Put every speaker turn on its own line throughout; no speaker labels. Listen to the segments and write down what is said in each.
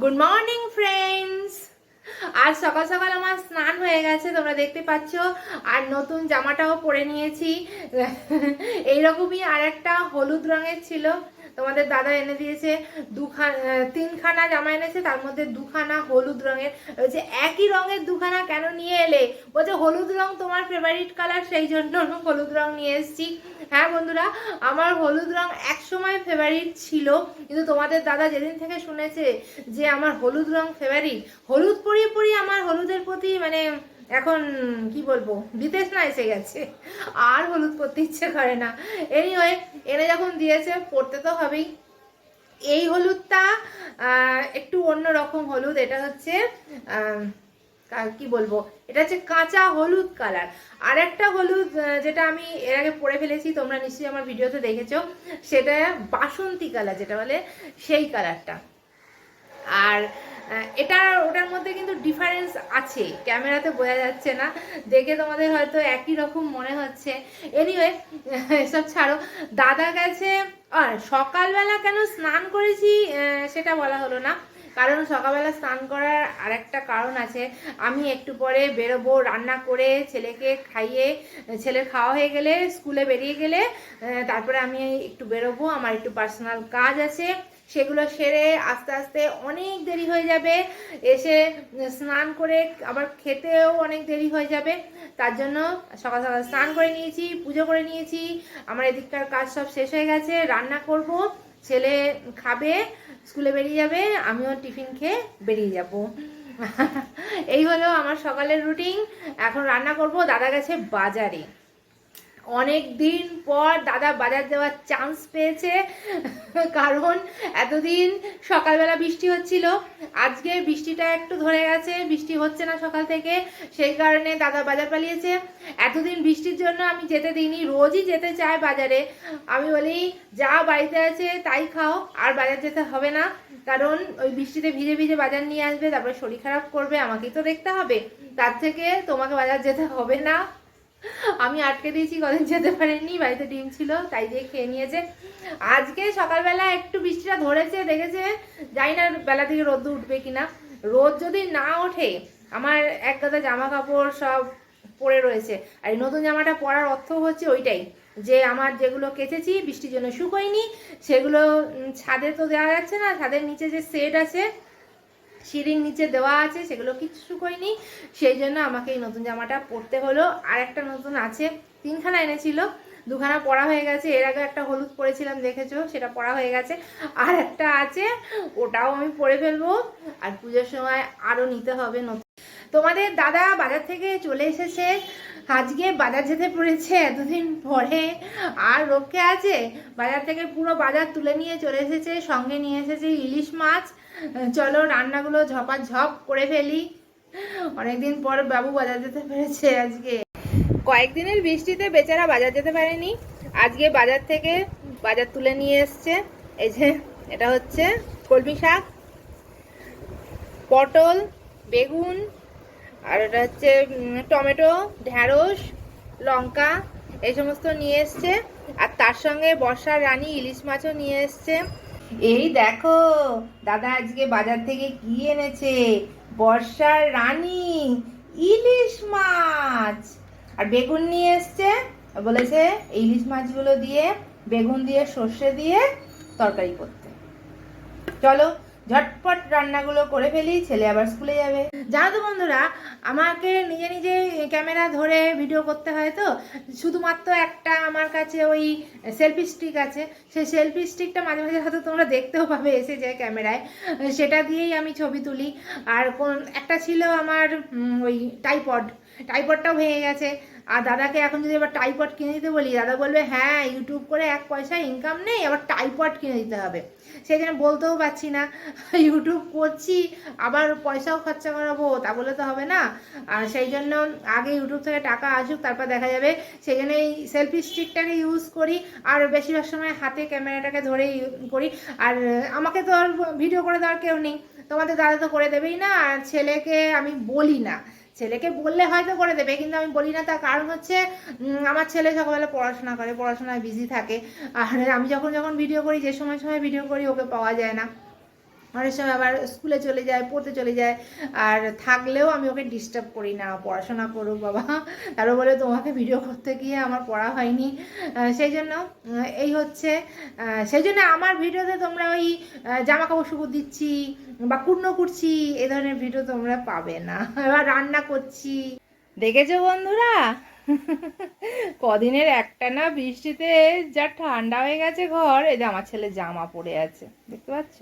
Good morning friends আজ সকাল সকাল আমার স্নান হয়ে গেছে, তোমরা দেখতে পাচ্ছ। আর নতুন জামাটাও পরে নিয়েছি। এইরকমই আর একটা হলুদ রঙের ছিল। তোমাদের দাদা এনে দিয়েছে দুখানা তিনখানা জামা এনেছে, তার মধ্যে দুখানা হলুদ রঙের। বলছে, একই রঙের দুখানা কেন নিয়ে এলে? বলছে, হলুদ রং তোমার ফেভারিট কালার সেই জন্য হলুদ রং নিয়ে এসেছি। হ্যাঁ বন্ধুরা, আমার হলুদ রং একসময় ফেভারিট ছিল, কিন্তু তোমাদের দাদা যেদিন থেকে শুনেছে যে আমার হলুদ রং ফেভারিট হলুদ পরিয়ে পরিয়ে আমার হলুদের প্রতি মানে এখন কি বলব, বিদেশ না এসে গেছে, আর হলুদ পরতে ইচ্ছে করে না। এনিওয়ে এনে যখন দিয়েছে পড়তে তো হবেই। এই হলুদটা একটু অন্য রকম হলুদ, এটা হচ্ছে কা- বলব? এটা হচ্ছে কাঁচা হলুদ কালার। আর একটা হলুদ যেটা আমি এর আগে পরে ফেলেছি, তোমরা নিশ্চয়ই আমার ভিডিওতে দেখেছ, সেটা বাসন্তী কালার, যেটা বলে সেই কালারটা। আর এটা, ওটার মধ্যে কিন্তু ডিফারেন্স আছে, ক্যামেরাতে বোঝা যাচ্ছে না, দেখে তোমাদের হয়তো একই রকম মনে হচ্ছে। এনিওয়ে এসব ছাড়ো। দাদা গেছে আর সকালবেলা কেন স্নান করেছি সেটা বলা হলো না। কারণ সকালবেলা স্নান করার আরেকটা কারণ আছে। আমি একটু পরে বেরোবো, রান্না করে ছেলেকে খাইয়ে, ছেলের খাওয়া হয়ে গেলে স্কুলে বেরিয়ে গেলে তারপরে আমি একটু বেরোবো, আমার একটু পার্সোনাল কাজ আছে। সেগুলো সেরে আস্তে আস্তে অনেক দেরি হয়ে যাবে। এসে স্নান করে আবার খেতেও অনেক দেরি হয়ে যাবে। তার জন্য সকাল সকাল স্নান করে নিয়েছি, পুজো করে নিয়েছি। আমার এদিককার কাজ সব শেষ হয়ে গেছে, রান্না করব। ছেলে খাবে, স্কুলে বেরিয়ে যাবে, আমিও টিফিন খেয়ে বেরিয়ে যাব। এই হলো আমার সকালের রুটিন। এখন রান্না করব দাদা গেছে বাজারে। অনেক দিন পর দাদা বাজার দেওয়ার চান্স পেয়েছে, কারণ এতদিন সকালবেলা বৃষ্টি হচ্ছিল, আজকে বৃষ্টিটা একটু ধরে গেছে, বৃষ্টি হচ্ছে না সকাল থেকে, সেই কারণে দাদা বাজার পালিয়েছে। এতদিন বৃষ্টির জন্য আমি যেতে দিইনি, রোজই যেতে চাই বাজারে। আমি বলি, যা বাড়িতে আছে তাই খাও, আর বাজার যেতে হবে না, কারণ ওই বৃষ্টিতে ভিজে ভিজে বাজার নিয়ে আসবে, তারপরে শরীর খারাপ করবে, আমাকেই তো দেখতে হবে। তার থেকে তোমাকে বাজার যেতে হবে না। আমি আটকে দিয়েছি, কদিন যেতে পারিনি বাড়িতে ডিম ছিল, তাই দিয়ে খেয়ে নিয়েছে। আজকে সকালবেলা একটু বৃষ্টিটা ধরেছে, দেখেছে? জানি না বেলা থেকে রোদ উঠবে কিনা। রোদ যদি না ওঠে, আমার এক গাদা জামা কাপড় সব পরে রয়েছে। আর এই নতুন জামাটা পরার অর্থ হচ্ছে ওইটাই, যে আমার যেগুলো কেচেছি, বৃষ্টির জন্য শুকোয়নি, সেগুলো ছাদে তো দেওয়া যাচ্ছে না, ছাদের নিচে যে সেট আছে সিঁড়ির নিচে দেওয়া আছে, সেগুলো কিছু শুকোয়নি সেই জন্য আমাকে এই নতুন জামাটা পরতে হলো। আর একটা নতুন আছে, তিনখানা এনেছিল, দুখানা পড়া হয়ে গেছে। এর আগে একটা হলুদ পরেছিলাম, দেখেছ? সেটা পড়া হয়ে গেছে। আর একটা আছে, ওটাও আমি পরে ফেলব। আর পুজোর সময় আরও নিতে হবে নতুন। তোমাদের দাদা বাজার থেকে চলে এসেছে। আজকে বাজার যেতে পড়েছে, এতদিন পরে আর রক্ষে আছে। বাজার থেকে পুরো বাজার তুলে নিয়ে চলে এসেছে, সঙ্গে নিয়ে এসেছে ইলিশ মাছ। চলো রান্নাগুলো ঝপাঝপ করে ফেলি। অনেকদিন পর বাবু বাজার যেতে পেরেছে আজকে। কয়েকদিনের বৃষ্টিতে বেচারা বাজার যেতে পারেনি। আজকে বাজার থেকে বাজার তুলে নিয়ে এসছে। এই যে, এটা হচ্ছে কলমি শাক, পটল, বেগুন আর এটা হচ্ছে টমেটো ঢ্যাঁড়স লঙ্কা, এই সমস্ত নিয়ে এসছে। আর তার সঙ্গে বর্ষার রানী ইলিশ মাছও নিয়ে এসছে। এই দেখো, দাদা আজকে বাজার থেকে কি এনেছে? বর্ষার রানী ইলিশ মাছ। আর বেগুন নিয়ে এসছে, বলেছে ইলিশ মাছগুলো দিয়ে, বেগুন দিয়ে সর্ষে দিয়ে তরকারি করতে। চলো ঝটপট রান্নাগুলো করে ফেলি, ছেলে আবার স্কুলে যাবে। জানো তো বন্ধুরা, আমাকে নিজে নিজে ক্যামেরা ধরে ভিডিও করতে হয় তো। শুধুমাত্র একটা আমার কাছে ওই সেলফি স্টিক আছে। সেই সেলফি স্টিকটা মাঝে মাঝে হয়তো তোমরা দেখতেও পাবে এসে যায় ক্যামেরায়। সেটা দিয়েই আমি ছবি তুলি। আর কোন, একটা ছিল আমার ওই টাইপড টাইপডটাও ভেঙে গেছে। আর দাদাকে এখন যদি এবার টাইপড কিনে দিতে বলি, দাদা বলবে হ্যাঁ ইউটিউব করে এক পয়সা ইনকাম নেই, আবার টাইপড কিনে দিতে হবে। সেই জন্য বলতেও পারছি না। ইউটিউব করছি, আবার পয়সাও খরচা করাবো, তা বলে তো হবে না। আর সেই জন্য আগে ইউটিউব থেকে টাকা আসুক, তারপর দেখা যাবে। সেই জন্য এই সেলফি স্টিকটাকে ইউজ করি, আর বেশিরভাগ সময় হাতে ক্যামেরাটাকে ধরে করি। আর আমাকে তো আর ভিডিও করে দেওয়ার কেউ নেই। তোমাদের দাদা তো করে দেবেই না, আর ছেলেকে আমি বলি না। ছেলেকে বললে হয়তো করে দেবে, কিন্তু আমি বলি না, তার কারণ হচ্ছে আমার ছেলে সকালবেলা পড়াশোনা করে, পড়াশোনায় বিজি থাকে। আর আমি যখন যখন ভিডিও করি, যে সময় সময় ভিডিও করি, ওকে পাওয়া যায় না। অনেক সময় আবার স্কুলে চলে যায়, পড়তে চলে যায়, আর থাকলেও আমি ওকে ডিস্টার্ব করি না, পড়াশোনা করুক বাবা। তারও বলে, তোমাকে ভিডিও করতে গিয়ে আমার পড়া হয়নি। সেই জন্য এই হচ্ছে সেই জন্য আমার ভিডিওতে তোমরা ওই জামা কাপড় শুকুর দিচ্ছি বা কুর্নো করছি, এ ধরনের ভিডিও তোমরা পাবে না। এবার রান্না করছি। দেখেছ বন্ধুরা? কদিনের একটা না বৃষ্টিতে যা ঠান্ডা হয়ে গেছে ঘর, এই যে আমার ছেলে জামা পরে আছে, দেখতে পাচ্ছ?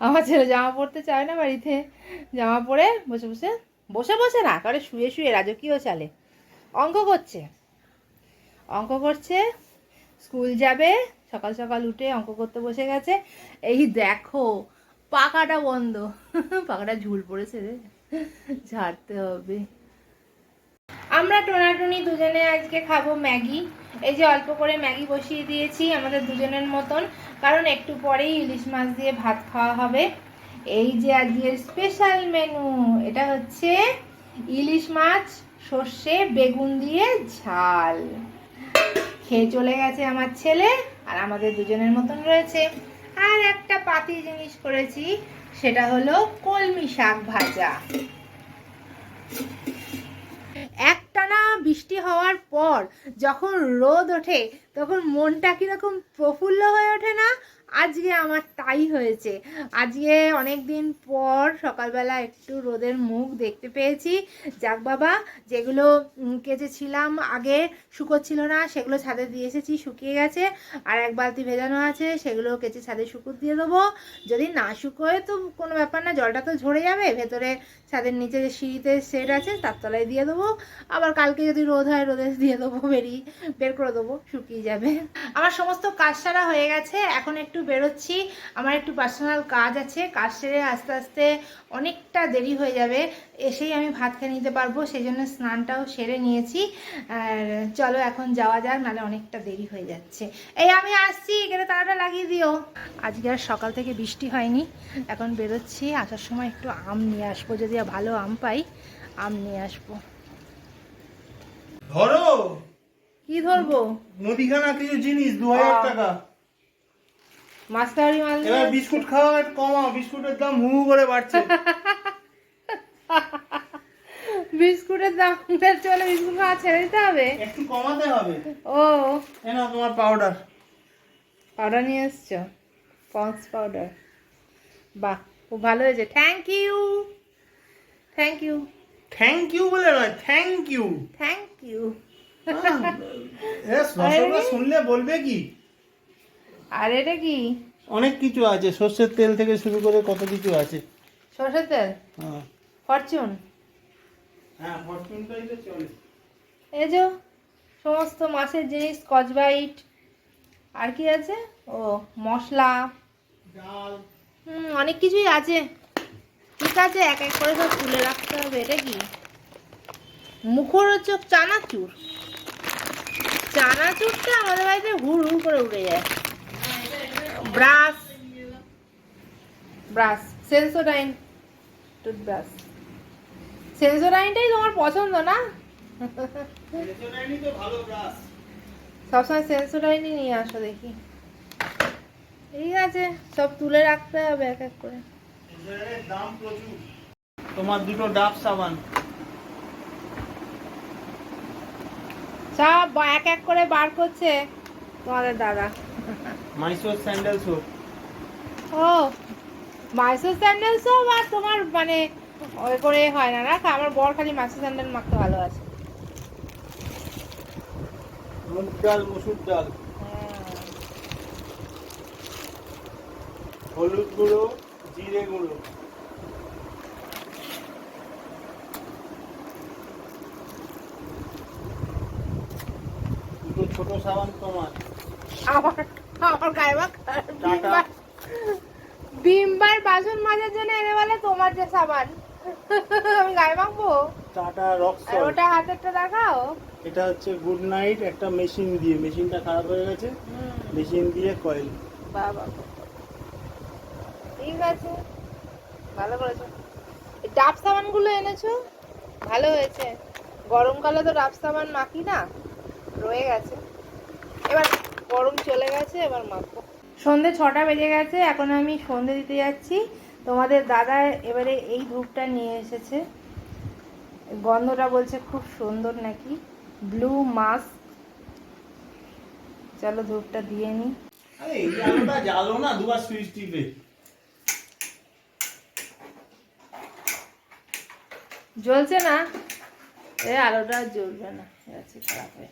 আমার ছেলে জামা পরতে চায় না বাড়িতে। জামা পরে বসে বসে বসে বসে না করে শুয়ে শুয়ে রাজকীয় চালে। অঙ্ক করছে। অঙ্ক করছে, স্কুল যাবে, সকাল সকাল উঠে অঙ্ক করতে বসে গেছে। এই দেখো পাকাটা বন্ধ। পাকাটা ঝুল পড়েছে রে, ঝাড়তে হবে। আমরা টোনাটুনি দুজনে আজকে খাব ম্যাগি। এই যে অল্প করে ম্যাগি বসিয়ে দিয়েছি আমাদের দুজনের মতন, কারণ একটু পরেই ইলিশ মাছ দিয়ে ভাত খাওয়া হবে। এই যে আজকের স্পেশাল মেনু এটা হচ্ছে ইলিশ মাছ, সর্ষে, বেগুন দিয়ে ঝাল। খেয়ে চলে গেছে আমার ছেলে আর আমাদের দুজনের মতন রয়েছে। আর একটা পাতি জিনিস করেছি, সেটা হলো কলমি শাক ভাজা। একটানা বৃষ্টি হওয়ার পর যখন রোদ ওঠে, তখন মনটা কীরকম প্রফুল্ল হয়ে ওঠে না? আজকে আমার তাই হয়েছে। আজকে অনেক দিন পর সকালবেলা একটু রোদের মুখ দেখতে পেয়েছি। যাক বাবা, যেগুলো কেচেছিলাম আগে শুকোচ্ছিল না, সেগুলো ছাদে দিয়ে এসেছি, শুকিয়ে গেছে। আর এক বালতি ভেজানো আছে, সেগুলো কেচে ছাদে শুকুর দিয়ে দেবো। যদি না শুকোয় তো কোনো ব্যাপার না, জলটা তো ঝরে যাবে, ভেতরে ছাদের নিচে যে সিঁড়িতে সেট আছে, তার তলায় দিয়ে দেবো। আবার কালকে যদি রোদ হয়, রোদে দিয়ে দেবো বেরিয়ে বের করে দেবো, শুকিয়ে যাবে। আমার সমস্ত কাজ সারা হয়ে গেছে, এখন একটু বেরোচ্ছি। আমার একটু পার্সোনাল কাজ আছে, কাজ সেরে আস্তে আস্তে অনেকটা দেরি হয়ে যাবে। এসেই আমি ভাত খেয়ে নিতে পারব, সেই জন্য স্নানটাও সেরে নিয়েছি। আর চলো এখন যাওয়া যাক, নাহলে অনেকটা দেরি হয়ে যাচ্ছে। এই আমি আসছি, এখানে তারাটা লাগিয়ে দিও। আজকে আর সকাল থেকে বৃষ্টি হয়নি, এখন বেরোচ্ছি, আসার সময় একটু আম নিয়ে আসব, যদি ভালো আম পাই আম নিয়ে আসব।
ধরো।
কি ধরবো?
মুদিখানা কিছু জিনিস দু হাজার। টাকা।
মাস্টারি মাল
এবার বিস্কুট খাওয়া একটু কমাও বিস্কুটের দাম হু হু করে বাড়ছে।
বিস্কুটের দাম চলে বিস্কুট খাওয়া ছেড়ে দিতে হবে?
একটু কমাতে হবে।
ও।
এ না তোমার পাউডার
পাউডার নিয়ে এসছো? পন্স পাউডার বাহ খুব ভালো হয়েছে। Thank you thank you
thank you বলে নয় থ্যাংক ইউ
থ্যাংক ইউ
শুনলে বলবে কি?
আর এটা কি?
অনেক কিছু আছে সর্ষের তেল থেকে শুরু করে কত কিছু আছে।
সরষের তেল?
হ্যাঁ।
ফরচুন?
হ্যাঁ ফরচুনটাই তো চলে।
এই যে সমস্ত মাছের জিনিস স্কচবাইট আর কি আছে? ও মশলা।
ডাল।
হুম অনেক কিছুই আছে। ঠিক আছে এক এক করে সব তুলে রাখতে হবে এটা কি? মুখরোচক চানাচুর। চানাচুরটা আমাদের বাড়িতে হুড় হুড় করে উঠে যায়। ব্রাশ। Brush Sensodyne toothbrush. সেন্সোডাইনটাই তোমার পছন্দ না? সবসময় সেন্সোডাইনই নিয়ে আসো দেখি। ঠিক আছে সব তুলে রাখতে হবে এক এক করে।
দাম প্রচুর। তোমার দুটো ডাব সাবান।
সব এক এক করে বার করছে তোমাদের দাদা।
মাইসোর স্যান্ডেল সোপ
ও মাইসোর স্যান্ডেল সব আর তোমার মানে ওই করে হয় না না আমার বর খালি মাইসোর স্যান্ডেল মাখতে ভালো আছে
মুগ ডাল মসুর ডাল। হলুদ গুঁড়ো জিরে গুঁড়ো। দুটো ছোট সাবান তোমার।
আমার আমার গায়ে
টাটা।
বাসন মাজার জন্য এনে বলে তোমার যে সাবান। আমি গায়ে মাখবো
টাটা রক সল্ট।
ওটা হাতেরটা দেখাও।
এটা হচ্ছে গুড নাইট একটা মেশিন দিয়ে। মেশিনটা খারাপ হয়ে গেছে। মেশিন দিয়ে কয়েল।
বাবা ঠিক আছে ভালো করেছ। ডাব সাবানগুলো এনেছো? ভালো হয়েছে। গরমকালে তো ডাব সাবান মাখি না, রয়ে গেছে। এবার গরম চলে গেছে, এবার মাখবো। সন্ধে ছটা বেজে গেছে, এখন আমি সন্ধে দিতে যাচ্ছি। তোমাদের দাদা এবারে এই ধূপটা নিয়ে এসেছে। গন্ধটা বলছে খুব সুন্দর নাকি। Blue mask. চলো ধূপটা দিয়ে
আলোটা জ্বালো না, দুবার সুইচ টিপে।
জ্বলছে না? এ আলোটা জ্বলবে না যাচ্ছে খারাপ হয়ে।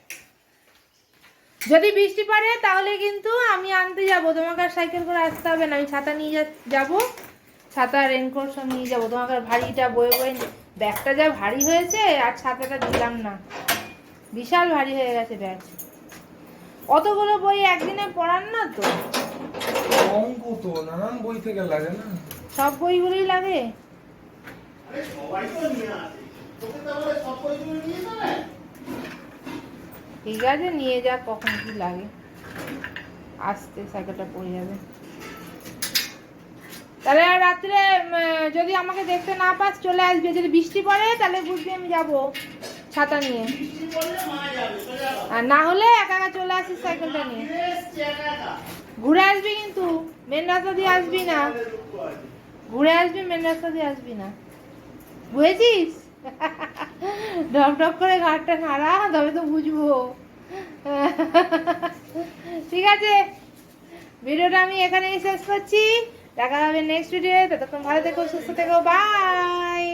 যদি বৃষ্টি পড়ে তাহলে কিন্তু আমি আনতে যাব। তোমাকে আর সাইকেল করে আসতে হবে না আমি ছাতা নিয়ে যা- যাব। ছাতা রেনকোট সব নিয়ে যাব। তোমাকে আর ভারীটা বয়ে বয়ে ব্যাগটা যা ভারী হয়েছে আর ছাতাটা দিলাম না। বিশাল ভারী হয়ে গেছে ব্যাগ। অতগুলো বই একদিনে পড়ান না তো?
অঙ্ক তো নানান বই থেকে লাগে না।
সব বইগুলোই লাগে? ঠিক আছে, নিয়ে যা, কখন কি লাগে আসতে সাইকেলটা পড়ে যাবে তাহলে রাত্রে যদি আমাকে দেখতে না পাস, চলে আসবি যদি বৃষ্টি পড়ে, তাহলে বুঝবি আমি যাব ছাতা নিয়ে। আর না হলে একা একা চলে আসিস সাইকেলটা নিয়ে। ঘুরে আসবি কিন্তু, মেন রাস্তা দিয়ে আসবি না। ঘুরে আসবি, মেন রাস্তা দিয়ে আসবি না বুঝেছিস? ঢপ ঢপ করে ঘাটটা নাড়া, তবে তো বুঝব। ঠিক আছে। ভিডিওটা আমি এখানেই শেষ করছি। দেখা হবে নেক্সট ভিডিও ততক্ষণ ভালো থেকো, সুস্থ থেকো। বাই